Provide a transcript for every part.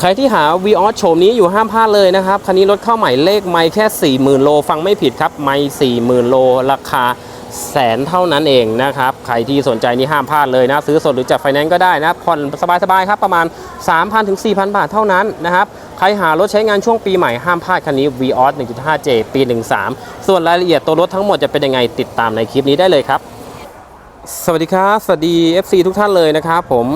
ใครที่หา v ีออสโฉมนี้อยู่ห้ามพลาดเลยนะครับ คันนี้รถเข้าใหม่เลขไม่แค่ 40,000 โล ฟังไม่ผิดครับ ไม่ 40,000 โล ราคาแสนเท่านั้นเองนะครับ ใครที่สนใจนี่ห้ามพลาดเลยนะ ซื้อสดหรือจัดไฟแนนซ์ก็ได้นะ ผ่อนสบายๆครับ ประมาณ 3,000 ถึง 4,000 บาทเท่านั้นนะครับ ใครหารถใช้งานช่วงปีใหม่ห้ามพลาดคันนี้ v ีออส 1.5J ปี 13 ส่วนรายละเอียดตัวรถทั้งหมดจะเป็นยังไงติดตามในคลิปนี้ได้เลยครับ สวัสดีครับ สวัสดี FC ทุกท่านเลยนะครับผม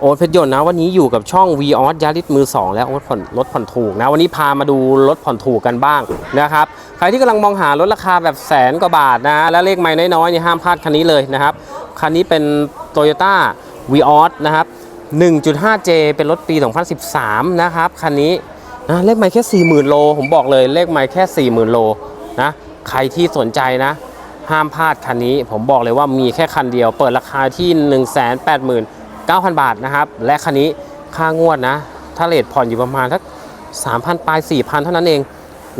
โอ๊ตเพชรยนต์นะวันนี้อยู่กับช่อง v ีออสยาริสมือ 2 แล้วโอ๊ตผ่อนรถผ่อนถูกนะวันนี้พามาดูรถผ่อนถูกกันบ้างนะครับใครที่กำลังมองหารถราคาแบบแสนกว่าบาทนะและเลขไม่น้อยๆนี่ห้ามพลาดคันนี้เลยนะครับคันนี้เป็น Toyota v ีออสนะครับ 1.5J เป็นรถปี 2013 นะครับคันนี้นะเลขไม่แค่ 40,000 โล ผมบอกเลยเลขไม่แค่ 40,000 โลนะใครที่สนใจนะ ห้ามพลาดคันนี้ ผมบอกเลยว่ามีแค่คันเดียว เปิดราคาที่ 9,000 บาทนะครับ และคันนี้ค่างวดนะ ถ้าเลทผ่อนอยู่ประมาณสัก3,000ปลาย4,000 เท่านั้นเอง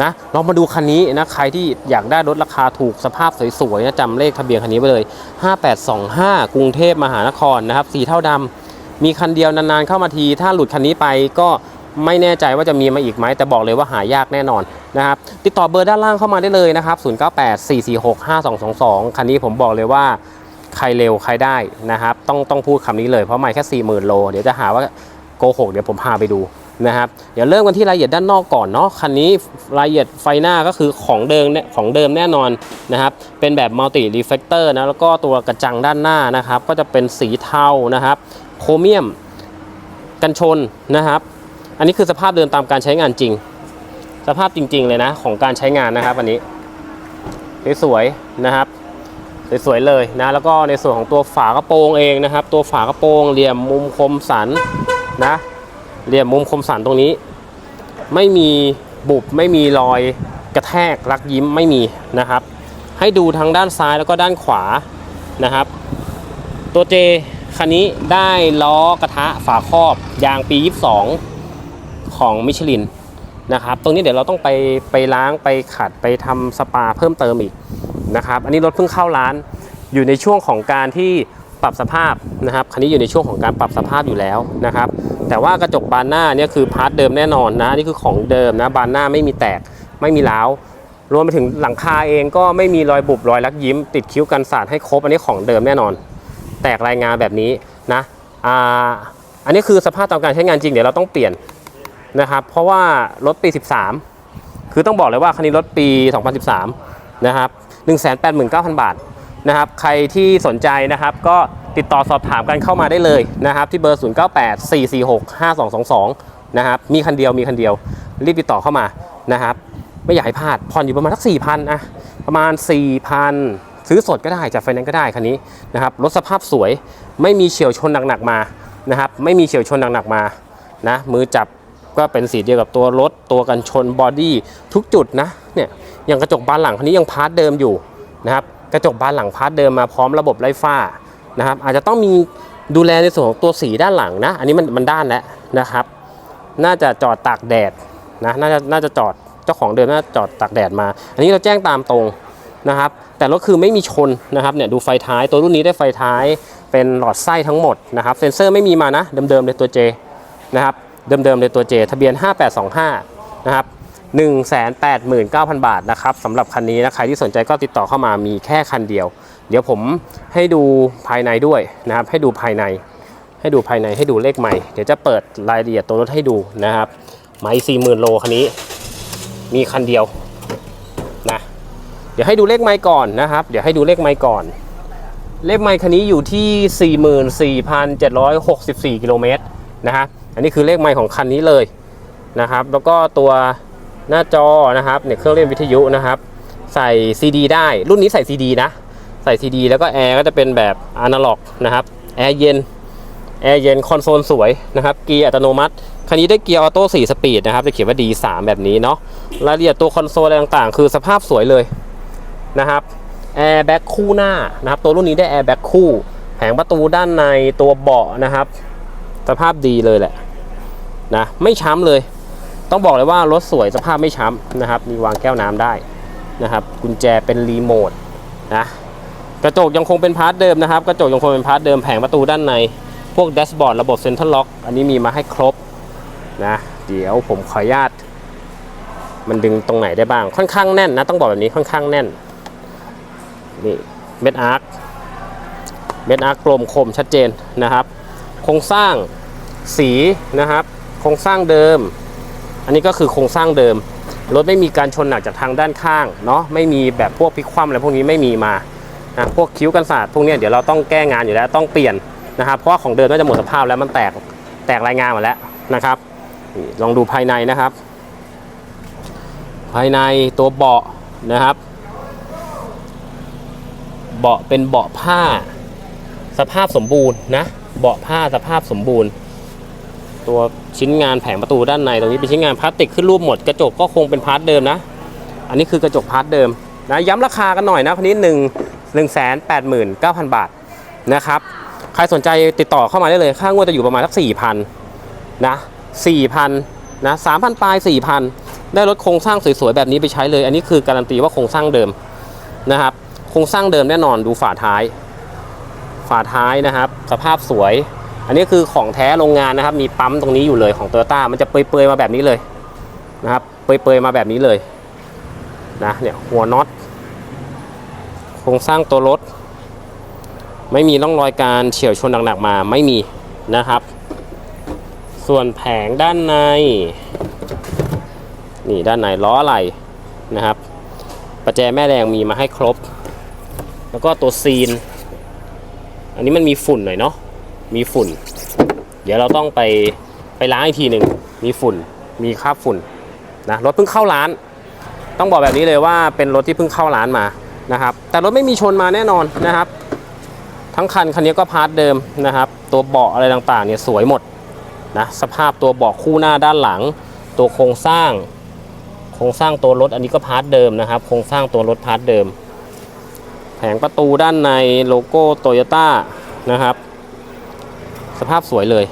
นะลองมาดูคันนี้นะใครที่อยากได้รถราคาถูกสภาพสวยๆนะจำเลขทะเบียนคันนี้ไปเลย 5825 กรุงเทพมหานครนะครับสีเท่าดำมีคันเดียวนานๆเข้ามาที ถ้าหลุดคันนี้ไปก็ไม่แน่ใจว่าจะมีมาอีกไหมแต่บอกเลยว่าหายากแน่นอนนะครับติดต่อเบอร์ด้านล่างเข้ามาได้เลยนะครับ 0984465222 คันนี้ผมบอกเลยว่า ใครเร็วใครได้นะครับ ต้องต้องพูดคำนี้เลยเพราะไม่แค่ 40,000 โล เดี๋ยวจะหาว่าโกหกเดี๋ยวผมพาไปดูนะครับ เดี๋ยวเริ่มกันที่รายละเอียดด้านนอกก่อนเนาะคันนี้รายละเอียดไฟหน้าก็คือของเดิมเนี่ยของเดิมแน่นอนนะครับ เป็นแบบมัลติรีเฟกเตอร์นะแล้วก็ตัวกระจังด้านหน้านะครับ ก็จะเป็นสีเทานะครับ โครเมียม กันชนนะครับ อันนี้คือสภาพเดิมตามการใช้งานจริง สภาพจริง ๆ เลยนะ ของการใช้งานนะครับ อันนี้สวยๆนะครับ สวยๆเลยนะแล้วก็ในส่วนของตัวฝากระโปรงเองนะครับ ตัวฝากระโปรงเหลี่ยมมุมคมสันนะเหลี่ยมมุมคมสันตรงนี้ ไม่มีบุบไม่มีรอยกระแทกรักยิ้มไม่มีนะครับ ให้ดูทั้งด้านซ้ายแล้วก็ด้านขวานะครับ ตัวเจคันนี้ได้ล้อกระทะฝาครอบยางปี 22 ของมิชลินนะครับ ตรงนี้เดี๋ยวเราต้องไปไปล้างไปขัดไปทำสปาเพิ่มเติมอีก นะครับ อันนี้รถเพิ่งเข้าร้าน อยู่ในช่วงของการที่ปรับสภาพนะครับคันนี้อยู่ในช่วงของการปรับสภาพอยู่แล้วนะครับ แต่ว่ากระจกบานหน้าเนี่ยคือพาร์ทเดิมแน่นอนนะนี่คือของเดิมนะบานหน้าไม่มีแตกไม่มีร้าวรวมไปถึงหลังคาเองก็ไม่มีรอยบุบรอยลักยิ้ม ติดคิ้วกันสาดให้ครบอันนี้ของเดิมแน่นอน แตกรายงานแบบนี้นะอ่าอันนี้คือสภาพตามการใช้งานจริงเดี๋ยวเราต้องเปลี่ยนนะครับ เพราะว่ารถปี 13 คือต้องบอกเลยว่าคันนี้รถปี 2013 นะครับ 189,000 บาทนะครับ ใครที่สนใจนะครับก็ติดต่อสอบถามกันเข้ามาได้เลยนะครับ ที่เบอร์ 0984465222 นะครับ มีคันเดียวมีคันเดียว รีบติดต่อเข้ามานะครับ ไม่อยากให้พลาดผ่อนอยู่ประมาณสัก4,000นะประมาณ 4,000 ซื้อสดก็ได้จากไฟแนนซ์ก็ได้คันนี้นะครับรถสภาพสวยไม่มีเฉียวชนหนักๆมานะครับ ไม่มีเฉียวชนหนักๆมานะมือจับก็เป็นสีเดียวกับตัวรถตัวกันชนบอดี้ทุกจุดนะเนี่ย อย่างกระจกบานหลังคันนี้ยังพาร์ทเดิมอยู่นะครับกระจกบานหลังพาร์ทเดิมมาพร้อมระบบไล่ฝ้านะครับ อาจจะต้องมีดูแลในส่วนของตัวสีด้านหลังนะ อันนี้มันมันด้านแล้วนะครับ น่าจะจอดตากแดดนะน่าจะน่าจะจอดเจ้าของเดิมน่าจะจอดตากแดดมา อันนี้เราแจ้งตามตรงนะครับ แต่รถคือไม่มีชนนะครับเนี่ยดูไฟท้ายตัวรุ่นนี้ได้ไฟท้ายเป็นหลอดไส้ทั้งหมดนะครับเซ็นเซอร์ไม่มีมานะเดิมๆเลยตัว J นะครับเดิมๆเลยตัว J ทะเบียน 5825นะครับ 189,000 บาทนะครับสำหรับคันนี้นะใครที่สนใจก็ติดต่อเข้ามามีแค่คันเดียว เดี๋ยวผมให้ดูภายในด้วยนะครับ ให้ดูภายใน ให้ดูภายในให้ดูเลขใหม่ เดี๋ยวจะเปิดรายละเอียดตัวรถให้ดูนะครับไม้สี่หมื่นโลคันนี้ มีคันเดียวนะเดี๋ยวให้ดูเลขไม้ก่อนนะครับ เดี๋ยวให้ดูเลขไม้ก่อน เลขไม้คันนี้อยู่ที่ 44,764กิโลเมตรนะฮะอันนี้คือเลขไม้ของคันนี้เลยนะครับ แล้วก็ตัว หน้าจอนะครับเนี่ยเครื่องเล่นวิทยุนะครับ ใส่ CD ได้รุ่นนี้ใส่ CD นะ ใส่ CD แล้วก็แอร์ก็จะเป็นแบบอนาล็อกนะครับแอร์เย็นแอร์เย็นคอนโซลสวยนะครับเกียร์อัตโนมัติคันนี้ได้เกียร์ออโต้4สปีดนะครับจะเขียนว่า D3 แบบนี้เนาะรายละเอียดตัวคอนโซลอะไรต่างๆ คือสภาพสวยเลยนะครับแอร์แบ็คคู่หน้านะครับตัวรุ่นนี้ได้แอร์แบ็คคู่ แผงประตูด้านในตัวเบาะนะครับ สภาพดีเลยแหละนะไม่ช้ำเลย ต้องบอกเลยว่ารถสวยสภาพไม่ช้ำนะครับ มีวางแก้วน้ำได้นะครับ กุญแจเป็นรีโมทนะกระจกยังคงเป็นพาร์ทเดิมนะครับ กระจกยังคงเป็นพาร์ทเดิมแผงประตูด้านใน พวกแดชบอร์ดระบบเซ็นทรัลล็อกอันนี้มีมาให้ครบนะเดี๋ยวผมขออนุญาต มันดึงตรงไหนได้บ้าง ค่อนข้างแน่นนะต้องบอกแบบนี้ค่อนข้างแน่นนี่เม็ดอาร์คเม็ดอาร์คกลมคมชัดเจนนะครับ โครงสร้างสีนะครับ โครงสร้างเดิม อันนี้ก็คือโครงสร้างเดิม รถไม่มีการชนหนักจากทางด้านข้างเนาะไม่มีแบบพวกพลิกคว่ำอะไรพวกนี้ไม่มีมานะพวกคิ้วกันศาสตร์พวกนี้เดี๋ยวเราต้องแก้งานอยู่แล้วต้องเปลี่ยนนะครับเพราะของเดิมก็จะหมดสภาพแล้วมันแตกแตกรายงานหมดแล้วนะครับลองดูภายในนะครับ ภายในตัวเบาะนะครับ เบาะเป็นเบาะผ้าสภาพสมบูรณ์นะเบาะผ้าสภาพสมบูรณ์ ตัวชิ้นงานแผงประตูด้านในตรงนี้เป็นชิ้นงานพลาสติกขึ้นรูปหมดกระจกก็คงเป็นพาร์ทเดิมนะ อันนี้คือกระจกพาร์ทเดิมนะย้ำราคากันหน่อยนะคนนี้หนึ่งหนึ่งแสนแปดหมื่นเก้าพันบาทนะครับใครสนใจติดต่อเข้ามาได้เลย ค่างวดจะอยู่ประมาณสักสี่พันนะสี่พันนะสามพันปลายสี่พันได้รถโครงสร้างสวยๆแบบนี้ไปใช้เลย อันนี้คือการันตีว่าโครงสร้างเดิมนะครับโครงสร้างเดิมแน่นอนดูฝาท้าย ฝาท้ายนะครับ สภาพสวย อันนี้คือของแท้โรงงานนะครับ มีปั๊มตรงนี้อยู่เลยของโตโยต้ามันจะเปื่อยๆมาแบบนี้เลยนะครับเปื่อยๆมาแบบนี้เลยนะเนี่ยหัวน็อตโครงสร้างตัวรถ ไม่มีร่องรอยการเฉียวชนหนักๆมาไม่มีนะครับ ส่วนแผงด้านในนี่ด้านในล้ออะไรนะครับประแจแม่แรงมีมาให้ครบ แล้วก็ตัวซีน อันนี้มันมีฝุ่นหน่อยเนาะ มีฝุ่น เดี๋ยวเราต้องไปไปล้างอีกทีหนึ่งมีฝุ่น มีคราบฝุ่นนะรถเพิ่งเข้าร้าน ต้องบอกแบบนี้เลยว่าเป็นรถที่เพิ่งเข้าร้านมานะครับ แต่รถไม่มีชนมาแน่นอนนะครับ ทั้งคันคันนี้ก็พาร์ทเดิมนะครับ ตัวเบาะอะไรต่างๆเนี่ยสวยหมดนะสภาพตัวเบาะคู่หน้าด้านหลัง ตัวโครงสร้าง โครงสร้างตัวรถอันนี้ก็พาร์ทเดิมนะครับ โครงสร้างตัวรถพาร์ทเดิม แผงประตูด้านในโลโก้โตโยต้านะครับ สภาพสวยเลย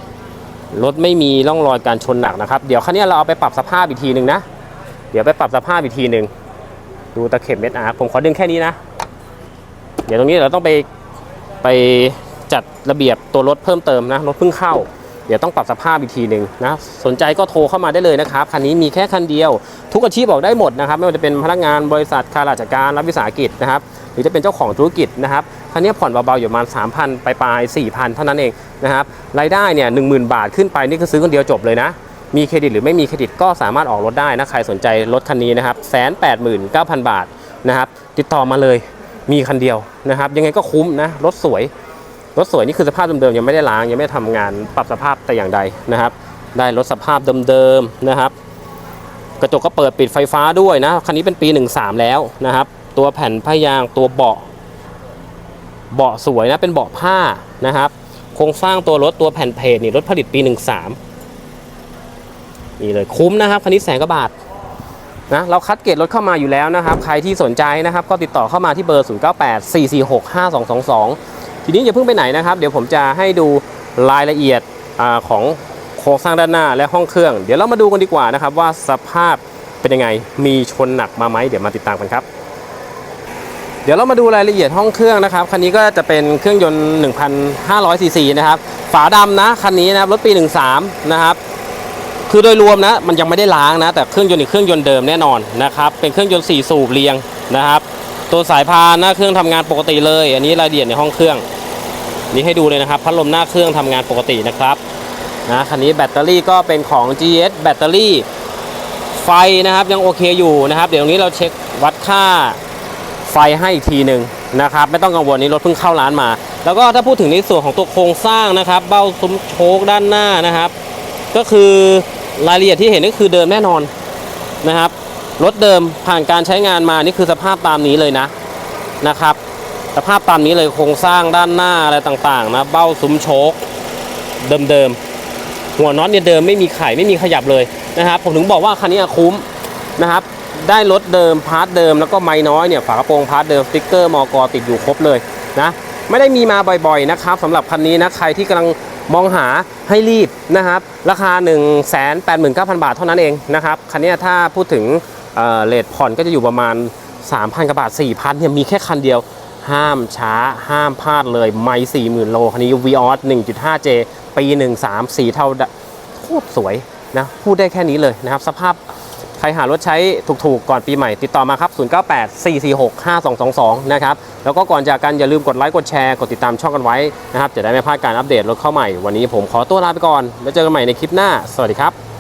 รถไม่มีร่องรอยการชนหนักนะครับ เดี๋ยวคันนี้เราเอาไปปรับสภาพอีกทีหนึ่งนะ เดี๋ยวไปปรับสภาพอีกทีหนึ่งดูตะเข็บเม็ดอาร์ผมขอดึงแค่นี้นะ เดี๋ยวตรงนี้เราต้องไปไปจัดระเบียบตัวรถเพิ่มเติมนะ รถเพิ่งเข้า เดี๋ยวต้องปรับสภาพอีกทีหนึ่งนะ สนใจก็โทรเข้ามาได้เลยนะครับ คันนี้มีแค่คันเดียว ทุกอาชีพบอกได้หมดนะครับ ไม่ว่าจะเป็นพนักงานบริษัทข้าราชการรัฐวิสาหกิจนะครับ หรือจะเป็นเจ้าของธุรกิจนะครับคันนี้ผ่อนเบาๆอยู่ประมาณ 3,000 ไปปลาย4,000 เท่านั้นเองนะครับรายได้เนี่ย10,000บาทขึ้นไปนี่คือซื้อคนเดียวจบเลยนะ มีเครดิตหรือไม่มีเครดิตก็สามารถออกรถได้นะใครสนใจรถคันนี้นะครับแสนแปดหมื่นเก้าพันบาทนะครับติดต่อมาเลยมีคันเดียวนะครับยังไงก็คุ้มนะรถสวยรถสวยนี่คือสภาพเดิมๆยังไม่ได้ล้างยังไม่ได้ทำงานปรับสภาพแต่อย่างใดนะครับ ได้รถสภาพเดิมๆนะครับ กระจกก็เปิดปิดไฟฟ้าด้วยนะคันนี้เป็นปี 13 แล้วนะครับ ตัวแผ่นพยางตัวเบาะ เบาะสวยนะเป็นเบาะผ้านะครับ โครงสร้างตัวรถตัวแผ่นเพจนี่รถผลิตปี 13 นี่เลยคุ้มนะครับคันนี้แสนกว่าบาทนะเราคัดเกรดรถเข้ามาอยู่แล้วนะครับ ใครที่สนใจนะครับก็ติดต่อเข้ามาที่เบอร์ 0984465222 ทีนี้อย่าเพิ่งไปไหนนะครับ เดี๋ยวผมจะให้ดูรายละเอียดอของโครงสร้างด้านหน้าและห้องเครื่อง เดี๋ยวเรามาดูกันดีกว่านะครับว่าสภาพเป็นยังไงมีชนหนักมาไหมเดี๋ยวมาติดตามกันครับ เดี๋ยวเรามาดูรายละเอียดห้องเครื่องนะครับ คันนี้ก็จะเป็นเครื่องยนต์ 1,500ซีซีนะครับ ฝาดำนะ คันนี้นะครับ รถปี 13 นะครับ คือโดยรวมนะ มันยังไม่ได้ล้างนะ แต่เครื่องยนต์อีกเครื่องยนต์เดิมแน่นอนนะครับ เป็นเครื่องยนต์ 4 สูบเรียงนะครับ ตัวสายพานหน้าเครื่องทำงานปกติเลย อันนี้รายละเอียดในห้องเครื่อง นี่ให้ดูเลยนะครับ พัดลมหน้าเครื่องทำงานปกตินะครับ นะ คันนี้แบตเตอรี่ก็เป็นของ GS แบตเตอรี่ ไฟนะครับยังโอเคอยู่นะครับ เดี๋ยวนี้เราเช็ควัดค่า ไฟให้อีกทีหนึ่งนะครับ ไม่ต้องกังวลนี้รถเพิ่งเข้าร้านมา แล้วก็ถ้าพูดถึงในส่วนของตัวโครงสร้างนะครับ เบ้าซุ้มโชคด้านหน้านะครับ ก็คือรายละเอียดที่เห็นก็คือเดิมแน่นอนนะครับรถเดิมผ่านการใช้งานมานี่คือสภาพตามนี้เลยนะนะครับ สภาพตามนี้เลยโครงสร้างด้านหน้าอะไรต่างๆนะเบ้าซุ้มโชคเดิมๆหัวน็อตเนี่ยเดิมไม่มีไข่ไม่มีขยับเลยนะครับ ผมถึงบอกว่าคันนี้คุ้มนะครับ ได้รถเดิมพาร์ทเดิมแล้วก็ไม้น้อยเนี่ยฝากระโปรงพาร์ทเดิมสติ๊กเกอร์มอกติดอยู่ครบเลยนะไม่ได้มีมาบ่อยๆนะครับสำหรับคันนี้นะใครที่กำลังมองหาให้รีบนะครับ ราคา 1 8 9 0 0 0 บาทเท่านั้นเองนะครับคันนี้ถ้าพูดถึงเเลทผ่อนก็จะอยู่ประมาณ 3,000กว่าบาท 4,000เนี่ยมีแค่คันเดียวห้ามช้าห้ามพลาดเลยไม่40,000โลคันนี้ v ีออส 1.5J ปี 13 สีเท่าดะโคตรสวยนะพูดได้แค่นี้เลยนะครับ สภาพ ครหารถใช้ถูกๆก่อนปีใหม่ติดต่อมาครับ 0984465222 นะครับ แล้วก็ก่อนจากกันอย่าลืมกดไลค์กดแชร์กดติดตามช่องกันไว้นะครับจะได้ไม่พลาดการอัปเดตรถเข้าใหม่วันนี้ผมขอตัวลาไปก่อนแล้วเจอกันใหม่ในคลิปหน้า สวัสดีครับ